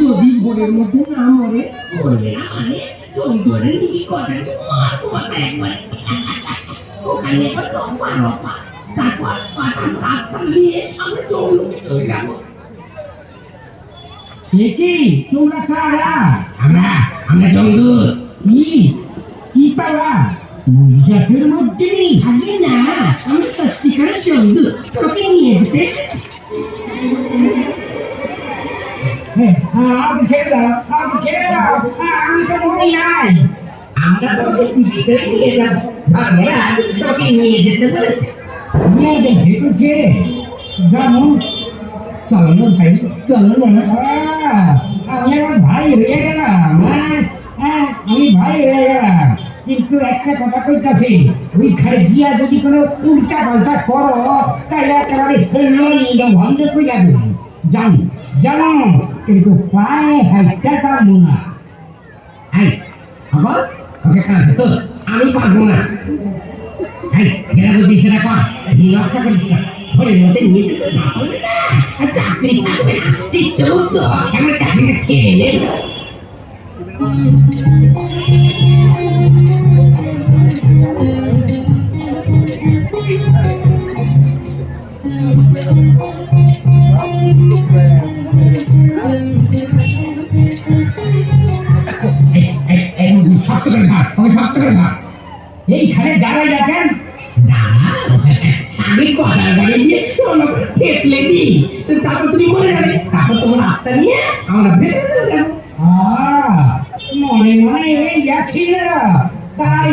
যদি ভোরের মধ্যে না মরে মরবে না মানে চৌধুরী কি করে আর একবার ওখানে কত পারো পা তারপর পাতা রাস্তা নিয়ে আমরা চৌধুরী চলে যাব কি তোমরা কারা? আমরা আমরা চৌধুর কি? কি পাওয়া জাতের মধ্যে তোকে নিয়ে যেতে আম ছেড়ে দাও আম ছেড়ে দাও আমি তো মনে নাই আমরা তোকে টিভিতে নিয়ে যাব আমরা তোকে নিয়ে যেতে বলেছি মেয়েদের ভেবেছে যেমন চলো ভাই চলো না আমি আমার ভাই হয়ে গেলাম হ্যাঁ? হ্যাঁ, আমি ভাই হয়ে গেলাম কিন্তু একটা কথা কইতাছি ওইখানে গিয়া যদি কোনো উল্টা পাল্টা করো তাহলে একেবারে বন্ধ করে যাবে জানো জানো, কিন্তু পায়ে হাইটা যাব না। এই, খবর? ওকে কাজ তো আমি পারব না। এই যেটা বলছি সেটা কর। নকশা করিস না। ঘরের মধ্যে নিয়ে চাকরি থাকবে না। তুই চৌদ্দ সামনে চাকরিটা ছেড়ে এইখানে দাঁড়াই রাখেন দাঁড়া আমি কড়ার গাড়ি দিয়ে তোমার ঠেকলে দি তারপর তুমি মরে যাবে তারপর তোমার আত্মা নিয়ে আমরা ভেতরে চলে যাব আহ, মনে মনে এই যাচ্ছিল তাই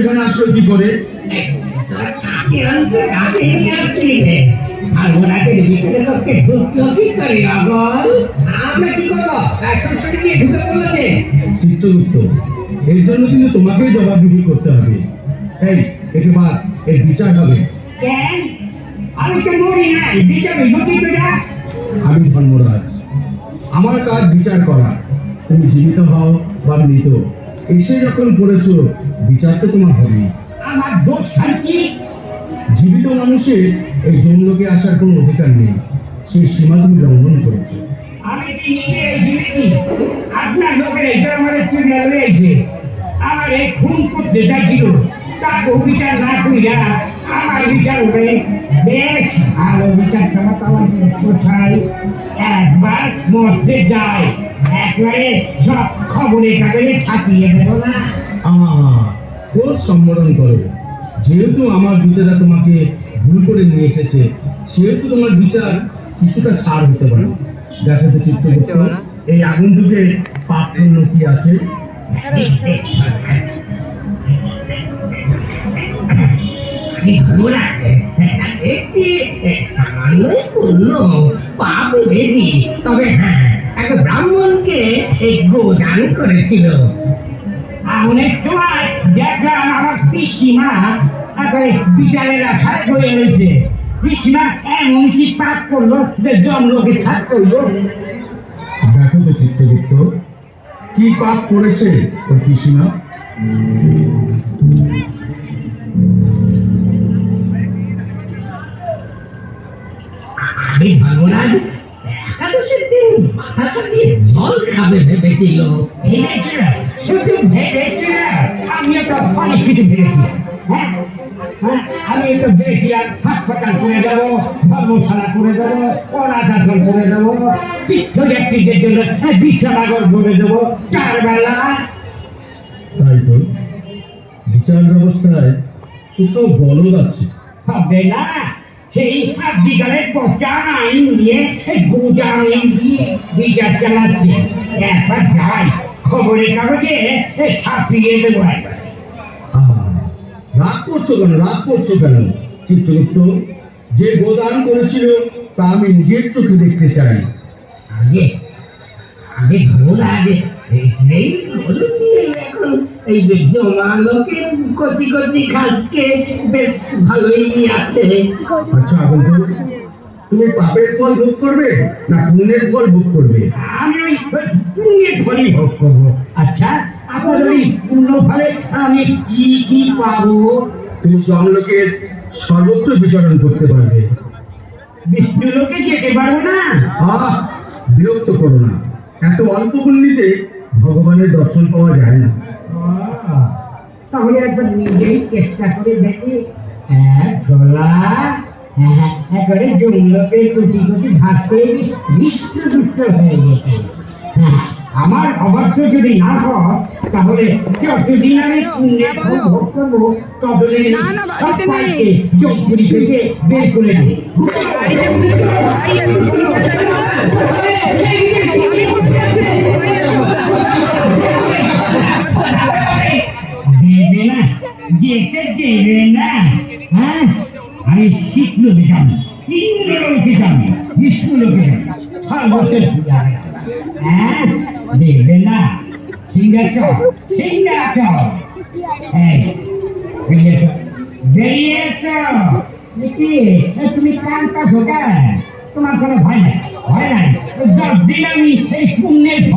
এখানে আসলো কি করে? কিন্তু তোমাকেই করতে হবে। বাদ, এর বিচার হবে। আমি আমি ধর্মরাজ। আমার কাজ বিচার করা। তুমি জীবিত হও বা মৃত। এসে যখন পড়েছো বিচার তো তোমার হবে আমার দোষ শান্তি জীবিত মানুষের এই জন্মকে আসার কোনো অধিকার নেই। সেই সীমা তুমি লঙ্ঘন করেছ। আমি কি নিজে জীবিতি আপনার লোকের আমার রয়েছে? আমার এই খুন করতে চাইছিল। তাকে বিচার না করিয়া আমার বিচার হবে বেশ ভালো বিচার চালাতে আমাকে কোথায় একবার মরতে যায়। একবারে সব খবরে কাগজে ছাপিয়ে দেবো না আহ সম্বোধন করো যেহেতু আমার দূতেরা তোমাকে ভুল করে নিয়ে এসেছে সেহেতু তোমার বিচার কিছুটা ছাড় হতে পারে দেখো তো চিত্রগুপ্ত এই আগুন যুগে পাপ পুণ্য কি আছে পূর্ণ পাপ বেশি তবে হ্যাঁ এক ব্রাহ্মণকে এই গোদান করেছিল। অনেক সময় দেখলাম বিচারের আশায় হয়ে রয়েছে। পিসিমা এমন কি পাপ করল যে জন্মকে থাকতে হইল দেখো তো চিত্রগুপ্ত কি পাপ করেছে ওর পিসিমা? মাথা চালিয়ে জল খাবে ভেবেছিল শুধু ভেবেছিল আমিও তো অনেক কিছু ভেবেছি হ্যাঁ? হ্যাঁ? আমি তো ভেবেছিলাম হাসপাতাল করে দেবো ধর্মশালা করে দেবো অনাথাশ্রম করে দেবো তীর্থযাত্রীদের জন্য বিশ্রামাগর করে দেবো। চার বেলা। তাই তো। বিচার ব্যবস্থায় কোথাও বলদ আছে। হবে না। সেই বিকালের পচা আইন নিয়ে গোজা আইন দিয়ে বিচার চালাচ্ছে। একবার যাই খবরের কাগজে ছাপিয়ে দেবো একবার। রাগ করছ কেন? রাগ করছ কেন? চিত্রগুপ্ত যে গোদান করেছিল তা আমি নিজের চোখে দেখতে চাই। আগে আগে ধরুন আগে সেই এই যে জমা লোকের কতি কতি ঘাসকে বেশ ভালোই আছে আচ্ছা বন্ধু তুমি পাপের ফল ভোগ করবে না পুণ্যের ফল ভোগ করবে আমি ওই পুণ্যের ফলই ভোগ করব আচ্ছা আপনার ওই পূর্ণ ফলে আমি কি কি পাবো? তুমি জমলোকের সর্বত্র বিচরণ করতে পারবে বিষ্ণু লোকে যেতে পারব না বিরক্ত করো না এত অল্প পুণ্যিতে ভগবানের দর্শন পাওয়া যায় না তাহলে একবার নিজেই চেষ্টা করে দেখি এক গলা হ্যাঁ, একবারে জমলোকে কুচি কুচি ঘাস পেয়ে বিষ্ট বিষ্ট হয়ে গেছে হ্যাঁ, আমার অবাধ্য যদি না হয় তাহলে যতদিন আমি পুণ্যের ফল ভোগ করব ততদিন না, না, বাড়িতে নেই। জমপুরি থেকে বের করে দিই বাড়িতে বুঝলি আছে ফোন করে দেখো তো। আমি কোথায় আছি তো ভাই আছে আচ্ছা আচ্ছা দেবে না যেতে দেবে না হ্যাঁ আমি শিখলো দিতাম হ্যাঁ দেবে না তুমি কানটা ঢোকা তোমার কোনো ভয় নাই ভয় নাই দশ দিন আমি এই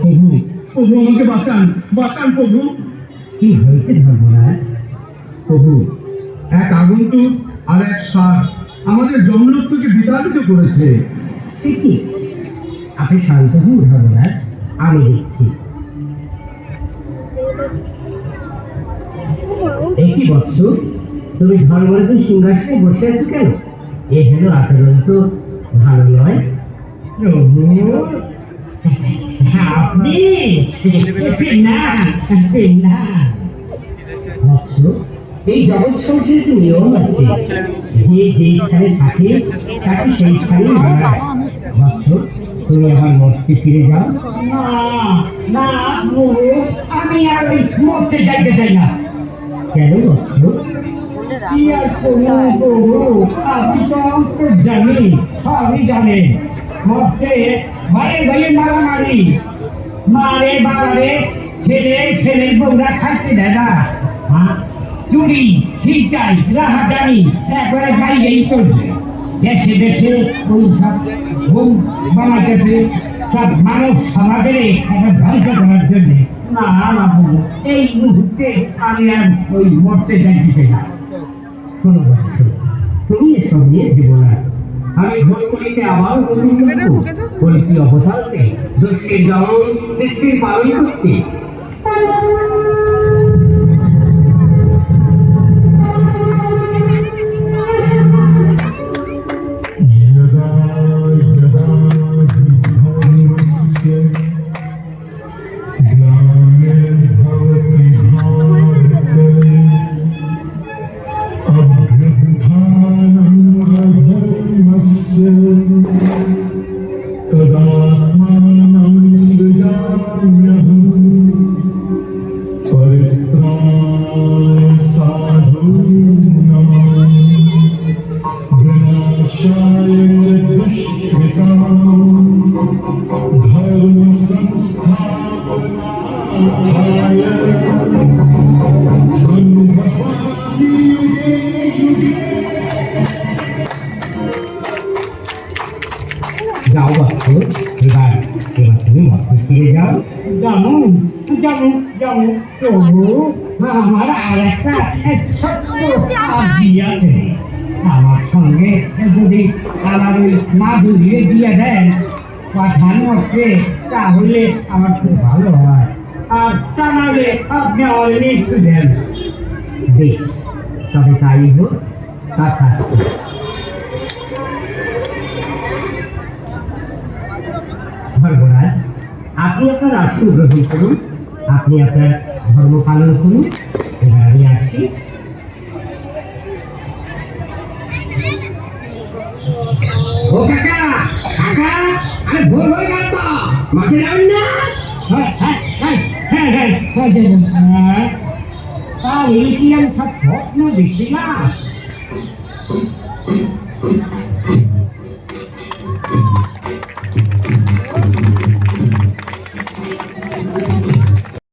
প্রভু প্রভু আমাকে বাঁচান বাঁচান প্রভু। কি হয়েছে ধর্মরাজ প্রভু এক আগন্তুক আর এক সার আমাদের জমলোক বিতাড়িত করেছে। আপনি শান্ত হন ধর্মরাজ আমি দেখছি। একই বৎস? তুমি ধর্মরাজের সিংহাসনে বসে আছো কেন? এ হেন আচরণ তো ভালো নয়। এই জগৎ সংসারের তাকে সেই স্থানে মানায় বৎস তুমি আমার মর্তে ফিরে যাও না না আমি আর ওই মরতে যাইতে চাই না কেন বৎস কি আর করব সব তো জানেন সবই জানেন মরতে ভাই ভাই মারামারি মারে বাবারে ছেলে ছেলে, বউরা খাইতে দেয় না? চুরি, ছিনতাই, রাহাজানি, একবারে বাইরেই চলছে দেশে দেশে ওই সব ঘুম বানাতেছে সব মানব সমাজের একটা ধ্বংস করার জন্য না না এই মুহূর্তে আমি আর ওই মরতে যাচ্ছি না শোনো শোনো। তুমি এসব নিয়ে দেবো না আমি ভুল করিতে আবার ভেতরে ঢুকেছো? কলিতে অবতারতে দুষ্টির যেমন সৃষ্টির পালন করতে যেমন যেমন যেমন প্রভু আমার আর একটা আছে আমার সঙ্গে যদি আমার ওই মাধুরীরে দিয়ে দেন পাঠানোকে তাহলে আমার খুব ভালো হয় আর তা আপনি আমার একটু দেন বেশ তবে তাই হোক তথাস্তু ধর্মরাজ আপনি আপনার আসন গ্রহণ করুন, আপনি আপনার ধর্ম পালন করুন, এবার আমি আসছি। ও কাকা কাকা ভোর হয়ে গেল তো। মাঠে যাবেন না? হ্যাঁ হ্যাঁ হ্যাঁ হ্যাঁ হ্যাঁ হ্যাঁ সব স্বপ্ন দেখছি না?